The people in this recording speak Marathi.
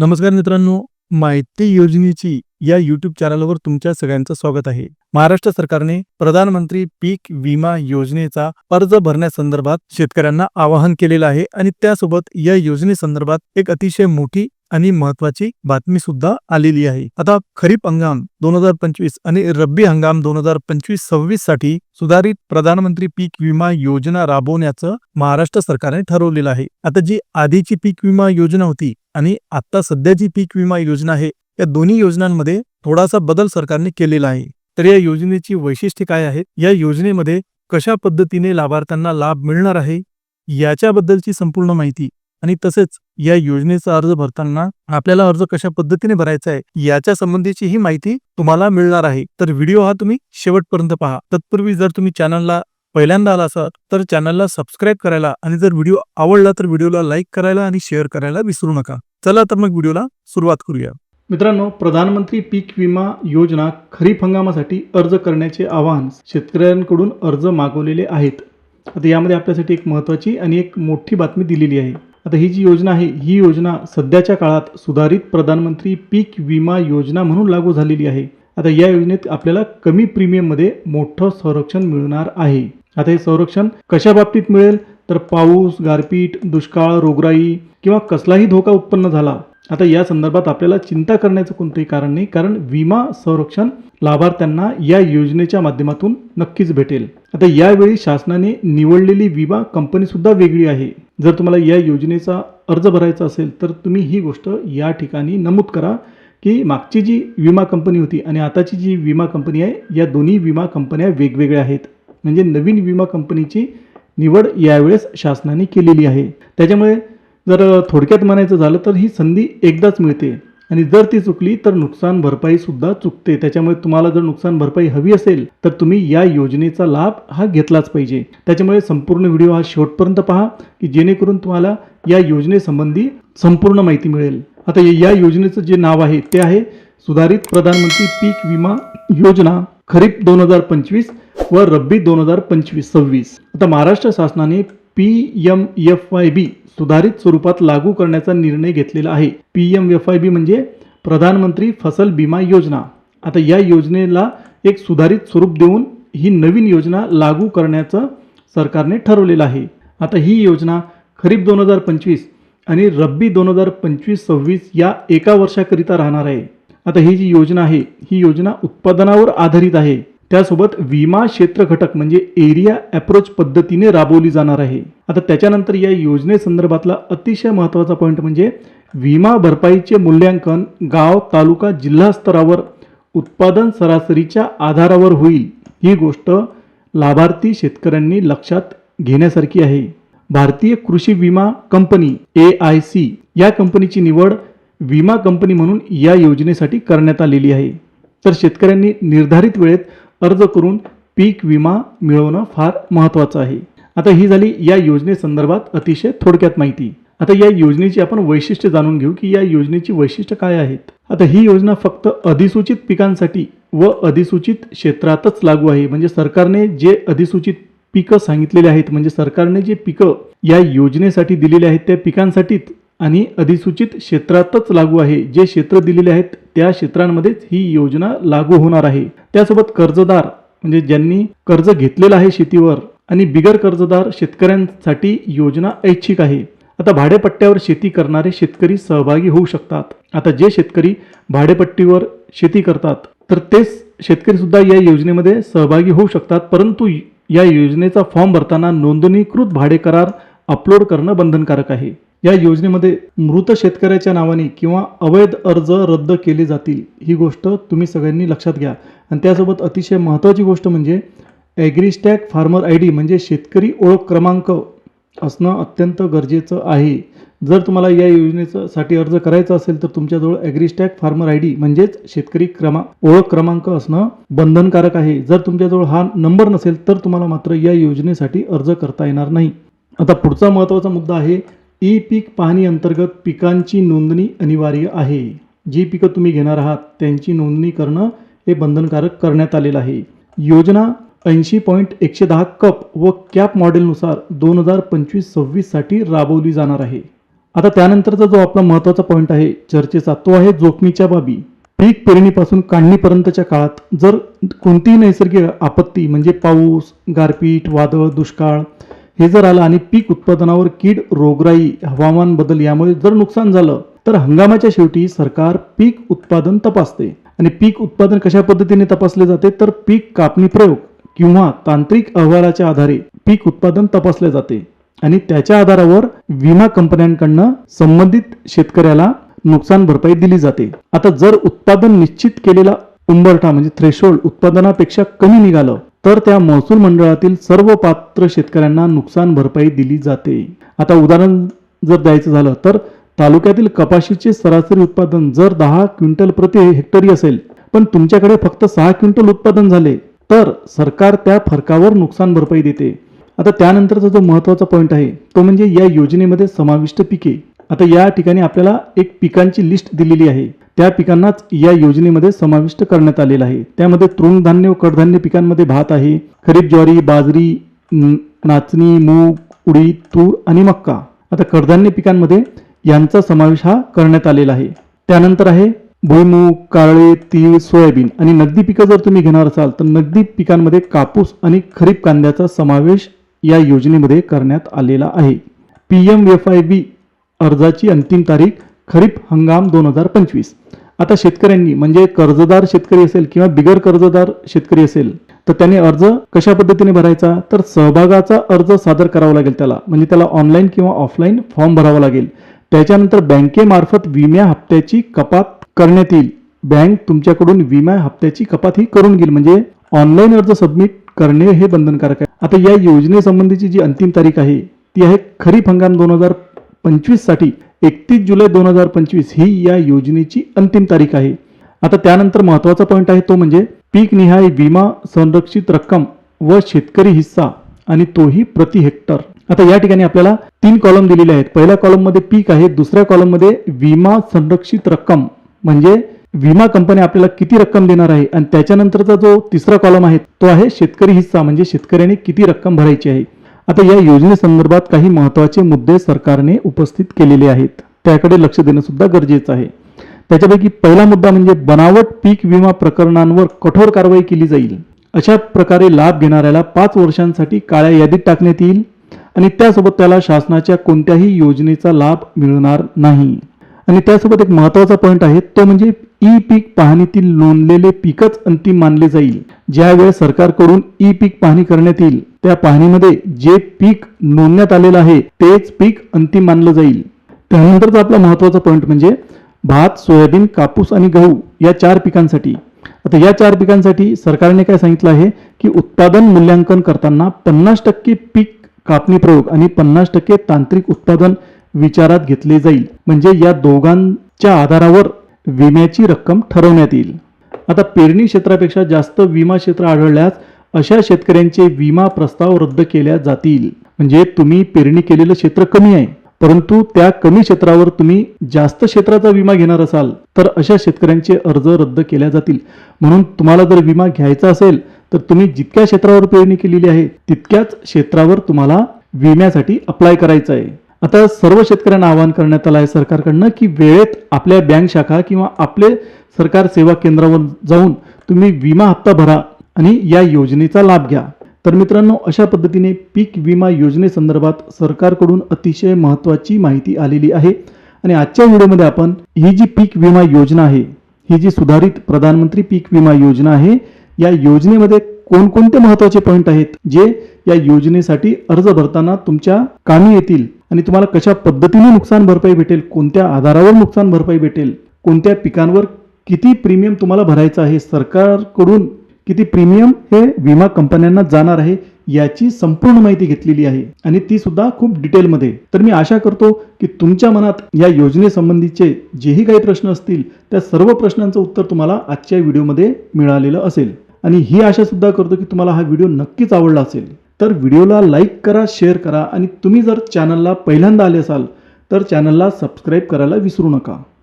नमस्कार मित्रांनो माहिती योजनेची या युट्यूब चॅनलवर तुमच्या सगळ्यांचं स्वागत आहे. महाराष्ट्र सरकारने प्रधानमंत्री पीक विमा योजनेचा अर्ज भरण्यासंदर्भात शेतकऱ्यांना आवाहन केलेलं आहे आणि त्यासोबत या योजनेसंदर्भात एक अतिशय मोठी आणि महत्वाची बातमी सुद्धा आलेली आहे. आता खरीप हंगाम दोन हजार पंचवीस आणि रब्बी हंगाम दोन हजार पंचवीस सव्वीससाठी सुधारित प्रधानमंत्री पीक विमा योजना राबवण्याचं महाराष्ट्र सरकारने ठरवलेलं आहे. आता जी आधीची पीक विमा योजना होती आणि आता सध्याची पीक विमा योजना आहे या दोन्ही योजनांमध्ये थोडासा बदल सरकारने केलेला आहे. तर या योजनेची वैशिष्ट्ये काय आहेत? या योजनेमध्ये कशा पद्धतीने लाभार्थ्यांना लाभ मिळणार आहे? याच्याबद्दलची संपूर्ण माहिती आणि तसेच या योजनेचा अर्ज भरताना आपल्याला अर्ज कशा पद्धतीने भरायचा आहे याच्या संबंधीची ही माहिती तुम्हाला मिळणार आहे. तर व्हिडिओ हा तुम्ही शेवटपर्यंत पहा. तत्पूर्वी जर तुम्ही चॅनलला पहिल्यांदा आला असाल तर चॅनलला सबस्क्राईब करायला आणि जर व्हिडिओ आवडला तर व्हिडिओला लाईक करायला आणि शेअर करायला विसरू नका. चला तर मग व्हिडिओला सुरुवात करूया. मित्रांनो प्रधानमंत्री पीक विमा योजना खरीप हंगामासाठी अर्ज करण्याचे आवाहन शेतकऱ्यांकडून अर्ज मागवलेले आहेत. आता यामध्ये आपल्यासाठी एक महत्त्वाची आणि एक मोठी बातमी दिलेली आहे. आता ही जी योजना आहे ही योजना सध्याच्या काळात सुधारित प्रधानमंत्री पीक विमा योजना म्हणून लागू झालेली आहे. आता या योजनेत आपल्याला कमी प्रीमियममध्ये मोठं संरक्षण मिळणार आहे. आता हे संरक्षण कशा बाबतीत मिळेल? तर पाऊस गारपीट दुष्काळ रोगराई किंवा कसलाही धोका उत्पन्न झाला आता या संदर्भात आपल्याला चिंता करण्याचं कोणतंही कारण नाही कारण विमा संरक्षण लाभार्थ्यांना या योजनेच्या माध्यमातून नक्कीच भेटेल. आता यावेळी शासनाने निवडलेली विमा कंपनी सुद्धा वेगळी आहे. जर तुम्हाला या योजनेचा अर्ज भरायचा असेल तर तुम्ही ही गोष्ट या ठिकाणी नमूद करा की मागची जी विमा कंपनी होती आणि आताची जी विमा कंपनी आहे या दोन्ही विमा कंपन्या वेगवेगळ्या आहेत. म्हणजे नवीन विमा कंपनीची निवड यावेळेस शासनाने केलेली आहे. त्याच्यामुळे जर थोडक्यात म्हणायचं झालं तर ही संधी एकदाच मिळते. आणि जर ती चुकली तर नुकसान भरपाई सुद्धा चुकते. त्याच्यामुळे तुम्हाला जर नुकसान भरपाई हवी असेल तर तुम्ही या योजनेचा लाभ हा घेतलाच पाहिजे. त्याच्यामुळे संपूर्ण व्हिडिओ हा शेवटपर्यंत पहा की जेणेकरून तुम्हाला या योजनेसंबंधी संपूर्ण माहिती मिळेल. आता या योजनेचं जे नाव आहे ते आहे सुधारित प्रधानमंत्री पीक विमा योजना. खरीप दोन हजार पंचवीस व रब्बी दोन हजार पंचवीस सव्वीस. आता महाराष्ट्र शासनाने P M F Y B सुधारित स्वरूपात लागू करण्याचा निर्णय घेतलेला आहे. P M F Y B म्हणजे प्रधानमंत्री फसल बिमा योजना. आता या योजनेला एक सुधारित स्वरूप देऊन ही नवीन योजना लागू करण्याचं सरकारने ठरवलेलं आहे. आता ही योजना खरीप दोन हजार पंचवीस आणि रब्बी दोन हजार पंचवीस सव्वीस या एका वर्षाकरिता राहणार आहे. आता ही जी योजना आहे ही योजना उत्पादनावर आधारित आहे. त्यासोबत विमा क्षेत्र घटक म्हणजे एरिया अप्रोच पद्धतीने राबवली जाणार आहे. आता त्याच्यानंतर या योजनेसंदर्भातला अतिशय महत्त्वाचा पॉईंट म्हणजे विमा भरपाईचे मूल्यांकन गाव तालुका जिल्हा स्तरावर उत्पादन सरासरीच्या आधारावर होईल. ही गोष्ट लाभार्थी शेतकऱ्यांनी लक्षात घेण्यासारखी आहे. भारतीय कृषी विमा कंपनी ए आय सी या कंपनीची निवड विमा कंपनी म्हणून या योजनेसाठी करण्यात आलेली आहे. तर शेतकऱ्यांनी निर्धारित वेळेत अर्ज करून पीक विमा मिळवणं फार महत्त्वाचं आहे. आता ही झाली या योजनेसंदर्भात अतिशय थोडक्यात माहिती. आता या योजनेची आपण वैशिष्ट्य जाणून घेऊ की या योजनेची वैशिष्ट्य काय आहेत. आता ही योजना फक्त अधिसूचित पिकांसाठी व अधिसूचित क्षेत्रातच लागू आहे. म्हणजे सरकारने जे अधिसूचित पिकं सांगितलेले आहेत म्हणजे सरकारने जे पिकं या योजनेसाठी दिलेले आहेत त्या पिकांसाठीच आणि अधिसूचित क्षेत्रातच लागू आहे. जे क्षेत्र दिलेले आहेत त्या क्षेत्रांमध्येच ही योजना लागू होणार आहे. त्यासोबत कर्जदार म्हणजे ज्यांनी कर्ज घेतलेलं आहे शेतीवर आणि बिगर कर्जदार शेतकऱ्यांसाठी योजना ऐच्छिक आहे. आता भाडेपट्ट्यावर शेती करणारे शेतकरी सहभागी होऊ शकतात. आता जे शेतकरी भाडेपट्टीवर शेती करतात तर तेच शेतकरी सुद्धा या योजनेमध्ये सहभागी होऊ शकतात. परंतु या योजनेचा फॉर्म भरताना नोंदणीकृत भाडे करार अपलोड करणं बंधनकारक आहे. या योजनेमध्ये मृत शेतकऱ्याच्या नावाने किंवा अवैध अर्ज रद्द केले जातील ही गोष्ट तुम्ही सगळ्यांनी लक्षात घ्या. आणि त्यासोबत अतिशय महत्त्वाची गोष्ट म्हणजे ॲग्रिस्टॅग फार्मर आय डी म्हणजे शेतकरी ओळख क्रमांक असणं अत्यंत गरजेचं आहे. जर तुम्हाला या योजनेसाठी अर्ज करायचा असेल तर तुमच्याजवळ ॲग्रिस्टॅग फार्मर आय डी म्हणजेच शेतकरी क्रमा ओळख क्रमांक असणं बंधनकारक आहे. जर तुमच्याजवळ हा नंबर नसेल तर तुम्हाला मात्र या योजनेसाठी अर्ज करता येणार नाही. आता पुढचा महत्त्वाचा मुद्दा आहे ई पीक पाहणी अंतर्गत पिकांची नोंदणी अनिवार्य आहे. जी पिकं तुम्ही घेणार आहात त्यांची नोंदणी करणं हे बंधनकारक करण्यात आलेलं आहे. योजना ऐंशी पॉईंट एकशे दहा कप व कॅप मॉडेलनुसार दोन हजार पंचवीस सव्वीससाठी राबवली जाणार आहे. आता त्यानंतरचा जो आपला महत्त्वाचा पॉईंट आहे चर्चेचा तो आहे जोखमीच्या बाबी. पीक पेरणीपासून काढणीपर्यंतच्या काळात जर कोणतीही नैसर्गिक आपत्ती म्हणजे पाऊस गारपीट वादळ दुष्काळ हे जर आलं आणि पीक उत्पादनावर कीड रोगराई हवामान बदल यामुळे जर नुकसान झालं तर हंगामाच्या शेवटी सरकार पीक उत्पादन तपासते. आणि पीक उत्पादन कशा पद्धतीने तपासले जाते? तर पीक कापणी प्रयोग किंवा तांत्रिक अहवालाच्या आधारे पीक उत्पादन तपासले जाते. आणि त्याच्या आधारावर विमा कंपन्यांकडनं संबंधित शेतकऱ्याला नुकसान भरपाई दिली जाते. आता जर उत्पादन निश्चित केलेला उंबरठा म्हणजे थ्रेशोल्ड उत्पादनापेक्षा कमी निघालं तर त्या महसूल मंडळातील सर्व पात्र शेतकऱ्यांना नुकसान भरपाई दिली जाते. आता उदाहरण जर द्यायचं झालं तर तालुक्यातील कपाशीचे सरासरी उत्पादन जर दहा क्विंटल प्रति हेक्टरी असेल पण तुमच्याकडे फक्त सहा क्विंटल उत्पादन झाले तर सरकार त्या फरकावर नुकसान भरपाई देते. आता त्यानंतरचा जो महत्त्वाचा पॉईंट आहे तो म्हणजे या योजनेमध्ये समाविष्ट पिके. आता या ठिकाणी आपल्याला एक पिकांची लिस्ट दिलेली आहे. त्या पिकांनाच या योजनेमध्ये समाविष्ट करण्यात आलेलं आहे. त्यामध्ये तृणधान्य व कडधान्य पिकांमध्ये भात आहे. खरीप ज्वारी बाजरी नाचणी मूग उडीद तूर आणि मक्का. आता कडधान्य पिकांमध्ये यांचा समावेश हा करण्यात आलेला आहे. त्यानंतर आहे भुईमूग काळे तीळ सोयाबीन आणि नगदी पिकं जर तुम्ही घेणार असाल तर नगदी पिकांमध्ये कापूस आणि खरीप कांद्याचा समावेश या योजनेमध्ये करण्यात आलेला आहे. P M F I B अर्जाची अंतिम तारीख खरीप हंगाम दोन हजार पंचवीस. आता शेतकऱ्यांनी म्हणजे कर्जदार शेतकरी असेल किंवा बिगर कर्जदार शेतकरी असेल तर त्याने अर्ज कशा पद्धतीने भरायचा? तर सहभागाचा अर्ज सादर करावा लागेल त्याला. म्हणजे त्याला ऑनलाईन किंवा ऑफलाईन फॉर्म भरावा लागेल. त्याच्यानंतर बँकेमार्फत विम्या हप्त्याची कपात करण्यात येईल. बँक तुमच्याकडून विमा हप्त्याची कपात ही करून घेईल. म्हणजे ऑनलाईन अर्ज सबमिट करणे हे बंधनकारक आहे. आता या योजनेसंबंधीची जी अंतिम तारीख आहे ती आहे खरीप हंगाम दोन हजार पंचवीससाठी. एकतीस जुलै दोन हजार पंचवीस ही या योजनेची अंतिम तारीख आहे. आता त्यानंतर महत्त्वाचा पॉईंट आहे तो म्हणजे पीक निहाय विमा संरक्षित रक्कम व शेतकरी हिस्सा आणि तोही प्रति हेक्टर. आता या ठिकाणी आपल्याला तीन कॉलम दिलेले आहेत. पहिल्या कॉलममध्ये पीक आहे दुसऱ्या कॉलममध्ये विमा संरक्षित रक्कम. म्हणजे विमा कंपनी आपल्याला किती रक्कम देणार आहे? आणि त्याच्यानंतरचा जो तिसरा कॉलम आहे तो आहे शेतकरी हिस्सा. म्हणजे शेतकऱ्याने किती रक्कम भरायची आहे? आता या योजनेसंदर्भात काही महत्त्वाचे मुद्दे सरकारने उपस्थित केलेले आहेत. त्याकडे लक्ष देणं सुद्धा गरजेचं आहे. त्याच्यापैकी पहिला मुद्दा म्हणजे बनावट पीक विमा प्रकरणांवर कठोर कारवाई केली जाईल. अशा प्रकारे लाभ घेणाऱ्याला पाच वर्षांसाठी काळ्या यादीत टाकण्यात येईल आणि त्यासोबत त्याला शासनाच्या कोणत्याही योजनेचा लाभ मिळणार नाही. आणि त्यासोबत एक महत्त्वाचा पॉईंट आहे तो म्हणजे ई पीक पाहणीतील नोंदलेले पीकच अंतिम मानले जाईल. ज्या वेळेस सरकारकडून ई पीक पाहणी करण्यात येईल त्या पाहणीमध्ये जे पीक नोंदण्यात आलेलं आहे तेच पीक अंतिम मानलं जाईल. त्यानंतरचा आपला महत्त्वाचा पॉईंट म्हणजे भात सोयाबीन कापूस आणि गहू या चार पिकांसाठी. आता या चार पिकांसाठी सरकारने काय सांगितलं आहे की उत्पादन मूल्यांकन करताना पन्नास टक्के पीक कापणी प्रयोग आणि पन्नास टक्के तांत्रिक उत्पादन विचारात घेतले जाईल. म्हणजे या दोघांच्या आधारावर विम्याची रक्कम ठरवण्यात येईल. आता पेरणी क्षेत्रापेक्षा जास्त विमा क्षेत्र आढळल्यास अशा शेतकऱ्यांचे विमा प्रस्ताव रद्द केल्या जातील. म्हणजे तुम्ही पेरणी केलेलं क्षेत्र कमी आहे. परंतु त्या कमी क्षेत्रावर तुम्ही जास्त क्षेत्राचा विमा घेणार असाल तर अशा शेतकऱ्यांचे अर्ज रद्द केल्या जातील. म्हणून तुम्हाला जर विमा घ्यायचा असेल तर तुम्ही जितक्या क्षेत्रावर पेरणी केलेली आहे तितक्याच क्षेत्रावर तुम्हाला विम्यासाठी अप्लाय करायचं आहे. आता सर्व शेतकऱ्यांना आवाहन करण्यात आलं आहे सरकारकडनं की वेळेत आपल्या बँक शाखा किंवा आपले सरकार सेवा केंद्रावर जाऊन तुम्ही विमा हप्ता भरा आणि या योजनेचा लाभ घ्या. तर मित्रांनो अशा पद्धतीने पीक विमा योजनेसंदर्भात सरकारकडून अतिशय महत्त्वाची माहिती आलेली आहे. आणि आजच्या व्हिडिओमध्ये आपण ही जी पीक विमा योजना आहे ही जी सुधारित प्रधानमंत्री पीक विमा योजना आहे या योजनेमध्ये कोणकोणते महत्त्वाचे पॉईंट आहेत जे या योजनेसाठी अर्ज भरताना तुमच्या कामी येतील आणि तुम्हाला कशा पद्धतीने नुकसान भरपाई भेटेल कोणत्या आधारावर नुकसान भरपाई भेटेल कोणत्या पिकांवर किती प्रीमियम तुम्हाला भरायचं आहे सरकारकडून किती प्रीमियम हे विमा कंपन्यांना जाणार आहे याची संपूर्ण माहिती घेतलेली आहे. आणि ती सुद्धा खूप डिटेलमध्ये. तर मी आशा करतो की तुमच्या मनात या योजनेसंबंधीचे जेही काही प्रश्न असतील त्या सर्व प्रश्नांचं उत्तर तुम्हाला आजच्या व्हिडिओमध्ये मिळालेलं असेल. आणि ही आशा सुद्धा करतो की तुम्हाला हा व्हिडिओ नक्कीच आवडला असेल. तर व्हिडिओला लाईक करा शेअर करा आणि तुम्ही जर चॅनलला पहिल्यांदा आले असाल तर चॅनलला सबस्क्राईब करायला विसरू नका.